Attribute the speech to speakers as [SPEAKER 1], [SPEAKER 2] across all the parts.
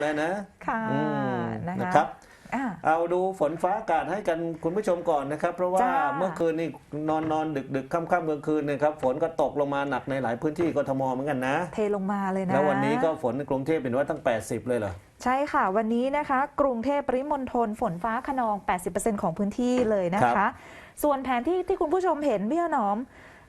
[SPEAKER 1] แล้วนะ
[SPEAKER 2] ค่ะ
[SPEAKER 1] อืม
[SPEAKER 2] นะคะ
[SPEAKER 1] นะครับ
[SPEAKER 2] อ่า
[SPEAKER 1] เอาดูฝนฟ้าอากาศให้กันคุณผู้ชมก่อนนะครับ เพราะว่า
[SPEAKER 2] จ้า
[SPEAKER 1] เมื่อคืนนี่นอนนอนดึกดึกค่ำค่ำกลางคืนเนี่ยครับฝนก็ตกลงมาหนักในหลายพื้นที่กทมเหมือนกันนะ
[SPEAKER 2] เทลงมาเลยนะ
[SPEAKER 1] แล้ววันนี้ก็ฝนในกรุงเทพเป็นว่าตั้ง 80 เลยเหรอ
[SPEAKER 2] ใช่ค่ะ วันนี้นะคะ กรุงเทพปริมณฑลฝนฟ้าขนอง 80%ของพื้นที่เลยนะ
[SPEAKER 1] ครั
[SPEAKER 2] คะ
[SPEAKER 1] บ
[SPEAKER 2] ส่วนแผนที่ที่คุณผู้ชมเห็นพี่หนอม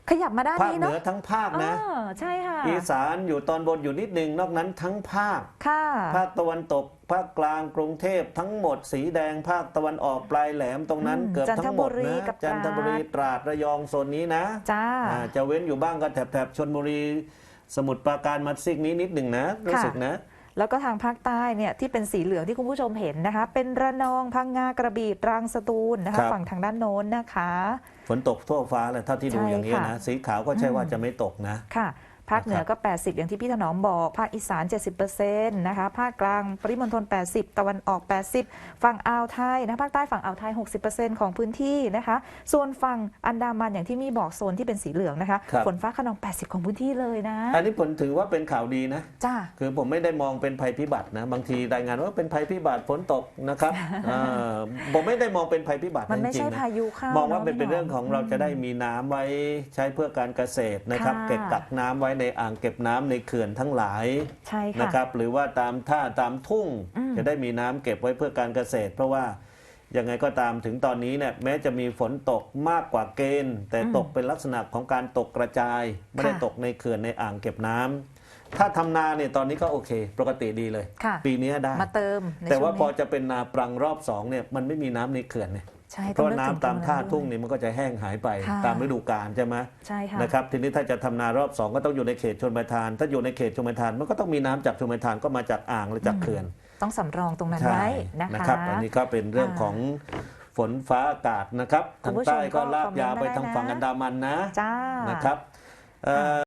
[SPEAKER 2] ขยับมาด้าน
[SPEAKER 1] ภาค
[SPEAKER 2] นี้
[SPEAKER 1] เหนื
[SPEAKER 2] เนาะ
[SPEAKER 1] อทั้งภาคนะ
[SPEAKER 2] เออใช่ค่ะ
[SPEAKER 1] อีสานอยู่ตอนบนอยู่นิดหนึ่งนอกนั้นทั้งภาค
[SPEAKER 2] ค่ะ
[SPEAKER 1] ภาคตะวันตก ภาคกลางกรุงเทพทั้งหมดสีแดง ภาคตะวันออกปลายแหลมตรงนั้น
[SPEAKER 2] อืม
[SPEAKER 1] เกือบทั้งหมด
[SPEAKER 2] จันทบุรี
[SPEAKER 1] นะ
[SPEAKER 2] กับ
[SPEAKER 1] จันทบุรี
[SPEAKER 2] ตราด
[SPEAKER 1] ตราดระยองโซนนี้นะ
[SPEAKER 2] จ้า
[SPEAKER 1] อ่าจะเว้นอยู่บ้างก็แถบแถบชนบุรี สมุทรปราการมาซิกนี้นิดหนึ่งนะรู้สึกนะ
[SPEAKER 2] แล้วก็ทางภาคใต้เนี่ยที่เป็นสีเหลืองที่คุณผู้ชมเห็นนะคะ เป็นระนองพังงากระบี่ตรังสตูลนะ
[SPEAKER 1] ครั
[SPEAKER 2] คะ
[SPEAKER 1] บ
[SPEAKER 2] ฝั่งทางด้านโน้นนะคะ
[SPEAKER 1] ฝนตกทั่วฟ้าเลยเท่าที่ดู
[SPEAKER 2] ใช่
[SPEAKER 1] อย่างนี้ย
[SPEAKER 2] ค่ะ
[SPEAKER 1] นะ สีขาวก็ใช่ว่าจะไม่ตกนะ
[SPEAKER 2] ค่ะ ภาคเหนือก็ 80 อย่างที่พี่ถนอมบอก ภาคอีสาน 70%นะคะ ภาคกลางปริมณฑล 80 ตะวันออก 80 ฝั่งอ่าวไทยนะภาคใต้ฝั่งอ่าวไทย 60%ของพื้นที่นะคะ ส่วนฝั่งอันดามันอย่างที่มีบอกโซนที่เป็นสีเหลืองนะคะ
[SPEAKER 1] ครับ
[SPEAKER 2] ฝนฟ้าขนอง 80 ของพื้นที่เลยนะ
[SPEAKER 1] อันนี้ผมถือว่าเป็นข่าวดีนะ
[SPEAKER 2] จ้า
[SPEAKER 1] คือผมไม่ได้มองเป็นภัยพิบัตินะ บางทีรายงานว่าเป็นภัยพิบัติฝนตกนะครับ เอ่อผมไม่ได้มองเป็นภัยพิบัติ
[SPEAKER 2] มันไม่
[SPEAKER 1] จริ
[SPEAKER 2] ใช่
[SPEAKER 1] งๆนะ
[SPEAKER 2] พายุเข้าม
[SPEAKER 1] มองว่าะเป็นเป็น
[SPEAKER 2] พี่ห
[SPEAKER 1] เรื่องของเราจะได้มีน้ำไว้ใช้เพื่อการเกษตรนะครับ
[SPEAKER 2] ค่ะ
[SPEAKER 1] เก็บกักน้ำไว้ในอ่างเก็บน้ำในเขื่อนทั้งหลาย
[SPEAKER 2] ใช่ค่ะ
[SPEAKER 1] นะครับ หรือว่าตามท่าตามทุ่ง
[SPEAKER 2] อืม
[SPEAKER 1] จะได้มีน้ำเก็บไว้เพื่อการเกษตร เพราะว่ายังไงก็ตามถึงตอนนี้เนี่ยแม้จะมีฝนตกมากกว่าเกณฑ์ แต่ตกเป็นลักษณะของการตกกระจาย ไม่ได้ตกในเขื่อนในอ่างเก็บน้ำถ้าทำนาเนี่ยตอนนี้ก็โอเค ปกติดีเลย
[SPEAKER 2] ค่ะ
[SPEAKER 1] ปีนี้ได้
[SPEAKER 2] มาเติมใน
[SPEAKER 1] แต่ว่า
[SPEAKER 2] ช่
[SPEAKER 1] พ
[SPEAKER 2] ง
[SPEAKER 1] อ
[SPEAKER 2] นี้
[SPEAKER 1] จะเป็นนาปรังรอบสองเนี่ยมันไม่มีน้ำในเขื่อนเนี่ย
[SPEAKER 2] ใช่
[SPEAKER 1] เพ
[SPEAKER 2] ต้อง
[SPEAKER 1] ราะ
[SPEAKER 2] นึก
[SPEAKER 1] น้ำ
[SPEAKER 2] ถึง
[SPEAKER 1] ตาม
[SPEAKER 2] รง
[SPEAKER 1] ท่า
[SPEAKER 2] ด้วย
[SPEAKER 1] ทุ่งนี่มันก็จะแห้งหายไป
[SPEAKER 2] ค่ะ
[SPEAKER 1] ตามฤดูกาลใช่ไหม
[SPEAKER 2] ใช่ค่ะ
[SPEAKER 1] นะครับทีนี้ถ้าจะทำนารอบสองก็ต้องอยู่ในเขตชนประทาน ถ้าอยู่ในเขตชนประทานมันก็ต้องมีน้ำจากชนประทานก็มาจากอ่างหรือจากเขื่อน
[SPEAKER 2] ต้องสำรองตรงนั้น
[SPEAKER 1] ใช่
[SPEAKER 2] ไว้นะคะ
[SPEAKER 1] นะครับอันนี้ก็เป็นเรื่องของฝนฟ้าอากาศนะครับ
[SPEAKER 2] คุ
[SPEAKER 1] ทา
[SPEAKER 2] ณ
[SPEAKER 1] ง
[SPEAKER 2] ผู้ชม
[SPEAKER 1] ใต้ก็
[SPEAKER 2] ก็
[SPEAKER 1] ลากยาวไป
[SPEAKER 2] คอมเมนต์มาได้
[SPEAKER 1] ทางฝั่ง
[SPEAKER 2] นะ
[SPEAKER 1] อันดามันนะ
[SPEAKER 2] จ้า
[SPEAKER 1] นะครับเอ่อ